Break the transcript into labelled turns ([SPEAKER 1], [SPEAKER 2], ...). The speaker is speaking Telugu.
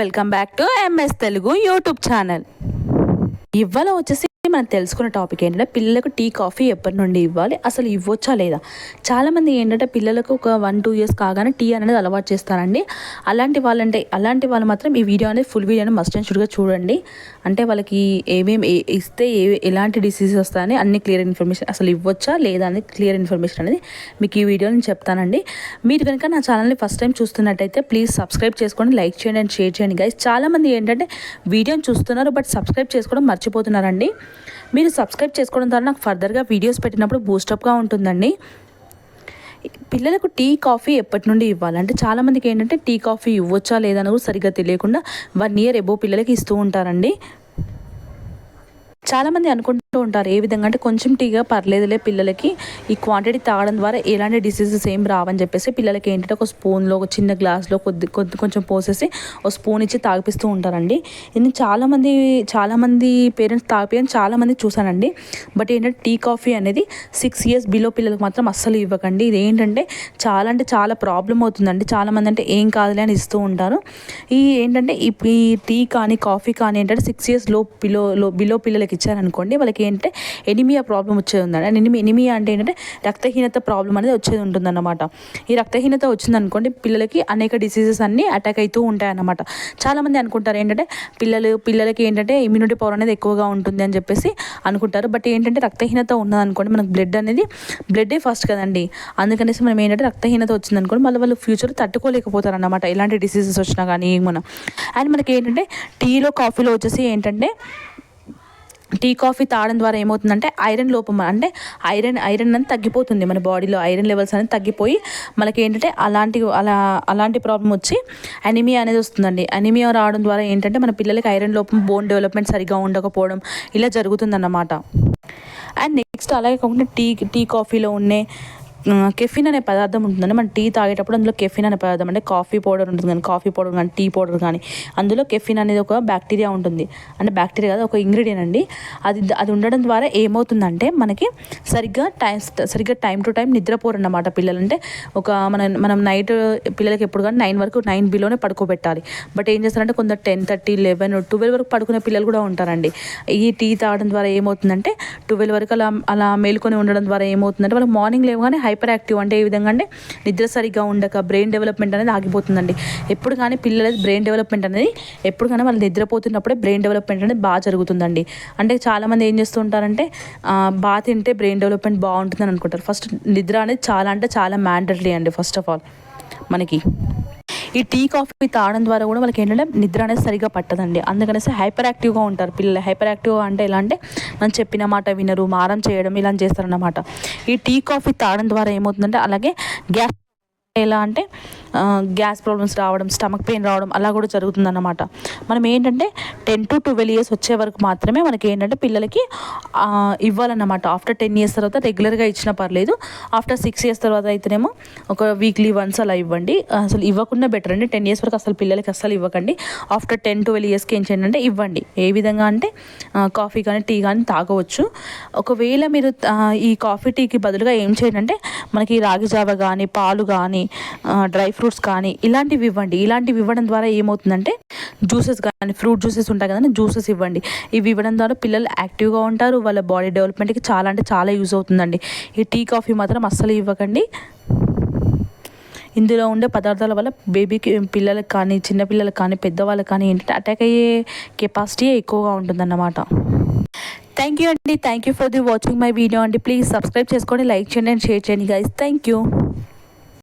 [SPEAKER 1] Welcome back to MS Telugu YouTube channel. ఇవాళ వచ్చేసి మనం తెలుసుకున్న టాపిక్ ఏంటంటే పిల్లలకు టీ కాఫీ ఎప్పటి నుండి ఇవ్వాలి? అసలు ఇవ్వచ్చా లేదా? చాలామంది ఏంటంటే పిల్లలకు ఒక వన్ టూ ఇయర్స్ కాగానే టీ అనేది అలవాటు చేస్తారండి. అలాంటి వాళ్ళంటే అలాంటి వాళ్ళు మాత్రం ఈ వీడియో అనేది ఫుల్ వీడియోని మస్ట్ అండ్ షుడ్గా చూడండి. అంటే వాళ్ళకి ఏమేమి ఇస్తే ఏ ఎలాంటి డిసీజెస్ వస్తాయని అన్ని క్లియర్ ఇన్ఫర్మేషన్ అసలు ఇవ్వచ్చా లేదా అనేది క్లియర్ ఇన్ఫర్మేషన్ అనేది మీకు ఈ వీడియో నేను చెప్తానండి. మీరు కనుక నా ఛానల్ని ఫస్ట్ టైం చూస్తున్నట్టయితే ప్లీజ్ సబ్స్క్రైబ్ చేసుకోండి లైక్ చేయండి అండ్ షేర్ చేయండి. గైస్ చాలామంది ఏంటంటే వీడియోని చూస్తున్నారు బట్ సబ్స్క్రైబ్ చేసుకోవడం మర్చిపోతున్నారండి. మీరు సబ్స్క్రైబ్ చేసుకోవడం ద్వారా నాకు ఫర్దర్గా వీడియోస్ పెట్టినప్పుడు బూస్టప్గా ఉంటుందండి. పిల్లలకు టీ కాఫీ ఎప్పటి నుండి ఇవ్వాలంటే చాలామందికి ఏంటంటే టీ కాఫీ ఇవ్వచ్చా లేదని కూడా సరిగ్గా తెలియకుండా వన్ ఇయర్ ఎబో పిల్లలకి ఇస్తూ ఉంటారండి. చాలామంది అనుకుంటారు ఉంటారు. ఏ విధంగా అంటే కొంచెం టీగా పర్లేదులే పిల్లలకి. ఈ క్వాంటిటీ తాగడం ద్వారా ఎలాంటి డిసీజెస్ ఏం రావని చెప్పేసి పిల్లలకి ఏంటంటే ఒక స్పూన్లో ఒక చిన్న గ్లాస్లో కొద్ది కొద్ది కొంచెం పోసేసి ఒక స్పూన్ ఇచ్చి తాగిపిస్తూ ఉంటారండి. ఇది చాలామంది చాలామంది పేరెంట్స్ తాగిపోయాను చాలామంది చూసానండి బట్ ఏంటంటే టీ కాఫీ అనేది సిక్స్ ఇయర్స్ బిలో పిల్లలకు మాత్రం అస్సలు ఇవ్వకండి. ఇది ఏంటంటే చాలా అంటే చాలా ప్రాబ్లం అవుతుందండి. చాలామంది అంటే ఏం కాదులే అని ఇస్తూ ఉంటారు. ఈ ఏంటంటే ఈ ఈ టీ కానీ కాఫీ కానీ ఏంటంటే సిక్స్ ఇయర్స్లో బిలో లో బిలో పిల్లలకి ఇచ్చారనుకోండి వాళ్ళకి ఏంటంటే ఎనిమియా ప్రాబ్లం వచ్చేది ఉందండి. అండ్ ఎనిమి ఎనిమియా అంటే ఏంటంటే రక్తహీనత ప్రాబ్లం అనేది వచ్చేది ఉంటుందన్నమాట. ఈ రక్తహీనత వచ్చిందనుకోండి పిల్లలకి అనేక డిసీజెస్ అన్నీ అటాక్ అవుతూ ఉంటాయన్నమాట. చాలామంది అనుకుంటారు ఏంటంటే పిల్లలు పిల్లలకి ఏంటంటే ఇమ్యూనిటీ పవర్ అనేది ఎక్కువగా ఉంటుంది అని చెప్పేసి అనుకుంటారు. బట్ ఏంటంటే రక్తహీనత ఉన్నదనుకోండి మనకు బ్లడ్ అనేది బ్లడ్డే ఫస్ట్ కదండి. అందుకనేసి మనం ఏంటంటే రక్తహీనత వచ్చిందనుకోండి మళ్ళీ వాళ్ళు ఫ్యూచర్ తట్టుకోలేకపోతారు అన్నమాట ఎలాంటి డిసీజెస్ వచ్చినా కానీ మనం అండ్ మనకి ఏంటంటే టీలో కాఫీలో వచ్చేసి ఏంటంటే టీ కాఫీ తాగడం ద్వారా ఏమవుతుందంటే ఐరన్ లోపం అంటే ఐరన్ ఐరన్ అనేది తగ్గిపోతుంది. మన బాడీలో ఐరన్ లెవెల్స్ అనేది తగ్గిపోయి మనకి ఏంటంటే అలాంటి అలా అలాంటి ప్రాబ్లం వచ్చి అనిమియా అనేది వస్తుందండి. అనిమియా రావడం ద్వారా ఏంటంటే మన పిల్లలకి ఐరన్ లోపం బోన్ డెవలప్మెంట్ సరిగా ఉండకపోవడం ఇలా జరుగుతుందన్నమాట. అండ్ నెక్స్ట్ అలాగే కాకుండా టీ టీ కాఫీలో ఉండే కెఫిన్ అనే పదార్థం ఉంటుందండి మనం టీ తాగేటప్పుడు అందులో కెఫిన్ అనే పదార్థం అంటే కాఫీ పౌడర్ ఉంటుంది కానీ కాఫీ పౌడర్ కానీ టీ పౌడర్ కానీ అందులో కెఫిన్ అనేది ఒక బ్యాక్టీరియా ఉంటుంది. అంటే బ్యాక్టీరియా కాదు ఒక ఇంగ్రీడియంట్ అండి. అది అది ఉండడం ద్వారా ఏమవుతుందంటే మనకి సరిగ్గా టైం సరిగ్గా టైం టు టైం నిద్రపోరు అన్నమాట పిల్లలు అంటే ఒక మన మనం నైట్ పిల్లలకి ఎప్పుడు కానీ నైన్ వరకు నైన్ బిలోనే పడుకోబెట్టాలి. బట్ ఏం చేస్తారంటే కొందరు టెన్ థర్టీ లెవెన్ ట్వెల్వ్ వరకు పడుకునే పిల్లలు కూడా ఉంటారండి. ఈ టీ తాగడం ద్వారా ఏమవుతుందంటే ట్వెల్వ్ వరకు అలా అలా మేలుకొని ఉండడం ద్వారా ఏమవుతుందంటే వాళ్ళకి మార్నింగ్ లేవగానే హైపర్ యాక్టివ్ అంటే ఏ విధంగా అంటే నిద్ర సరిగ్గా ఉండక బ్రెయిన్ డెవలప్మెంట్ అనేది ఆగిపోతుందండి. ఎప్పుడు కానీ పిల్లల బ్రెయిన్ డెవలప్మెంట్ అనేది ఎప్పుడు కానీ వాళ్ళు నిద్రపోతున్నప్పుడే బ్రెయిన్ డెవలప్మెంట్ అనేది బాగా జరుగుతుందండి. అంటే చాలామంది ఏం చేస్తుంటారంటే బాగా తింటే బ్రెయిన్ డెవలప్మెంట్ బాగుంటుందని అనుకుంటారు. ఫస్ట్ నిద్ర అనేది చాలా అంటే చాలా మ్యాండటరీ అండి ఫస్ట్ ఆఫ్ ఆల్ మనకి. ఈ టీ కాఫీ తాగడం ద్వారా కూడా వాళ్ళకి ఏంటంటే నిద్ర అనేది సరిగా పట్టదండి. అందుకనేసి హైపర్ యాక్టివ్గా ఉంటారు పిల్లలు. హైపర్ యాక్టివ్గా అంటే ఎలా అంటే మనం చెప్పిన మాట వినరు మారం చేయడం ఇలా చేస్తారన్నమాట. ఈ టీ కాఫీ తాగడం ద్వారా ఏమవుతుందంటే అలాగే గ్యాస్ ఎలా అంటే గ్యాస్ ప్రాబ్లమ్స్ రావడం స్టమక్ పెయిన్ రావడం అలా కూడా జరుగుతుందన్నమాట. మనం ఏంటంటే టెన్ టు ట్వెల్వ్ ఇయర్స్ వచ్చే వరకు మాత్రమే మనకి ఏంటంటే పిల్లలకి ఇవ్వాలన్నమాట. ఆఫ్టర్ టెన్ ఇయర్స్ తర్వాత రెగ్యులర్గా ఇచ్చినా పర్లేదు. ఆఫ్టర్ సిక్స్ ఇయర్స్ తర్వాత అయితేనేమో ఒక వీక్లీ వన్స్ అలా ఇవ్వండి. అసలు ఇవ్వకుండా బెటర్ అండి. టెన్ ఇయర్స్ వరకు అసలు పిల్లలకి అసలు ఇవ్వకండి. ఆఫ్టర్ టెన్ ట్వెల్వ్ ఇయర్స్కి ఏం చేయండి అంటే ఇవ్వండి. ఏ విధంగా అంటే కాఫీ కానీ టీ కానీ తాగవచ్చు. ఒకవేళ మీరు ఈ కాఫీ టీకి బదులుగా ఏం చేయండి అంటే మనకి రాగి జావ కానీ పాలు కానీ డ్రై ఫ్రూట్స్ కానీ ఇలాంటివి ఇవ్వండి. ఇలాంటివి ఇవ్వడం ద్వారా ఏమవుతుందంటే జ్యూసెస్ కానీ ఫ్రూట్ జ్యూసెస్ ఉంటాయి కదండి జ్యూసెస్ ఇవ్వండి. ఇవి ఇవ్వడం ద్వారా పిల్లలు యాక్టివ్గా ఉంటారు వాళ్ళ బాడీ డెవలప్మెంట్కి చాలా అంటే చాలా యూజ్ అవుతుందండి. ఈ టీ కాఫీ మాత్రం అస్సలు ఇవ్వకండి. ఇందులో ఉండే పదార్థాల వల్ల బేబీకి పిల్లలకు కానీ చిన్నపిల్లలకు కానీ పెద్దవాళ్ళకి కానీ ఏంటంటే అటాక్ అయ్యే కెపాసిటీ ఎక్కువగా ఉంటుందన్నమాట. థ్యాంక్ యూ అండి. Thank you for the watching my video అండి. ప్లీజ్ సబ్స్క్రైబ్ చేసుకోండి లైక్ చేయండి అండ్ షేర్ చేయండి గైస్ థ్యాంక్ యూ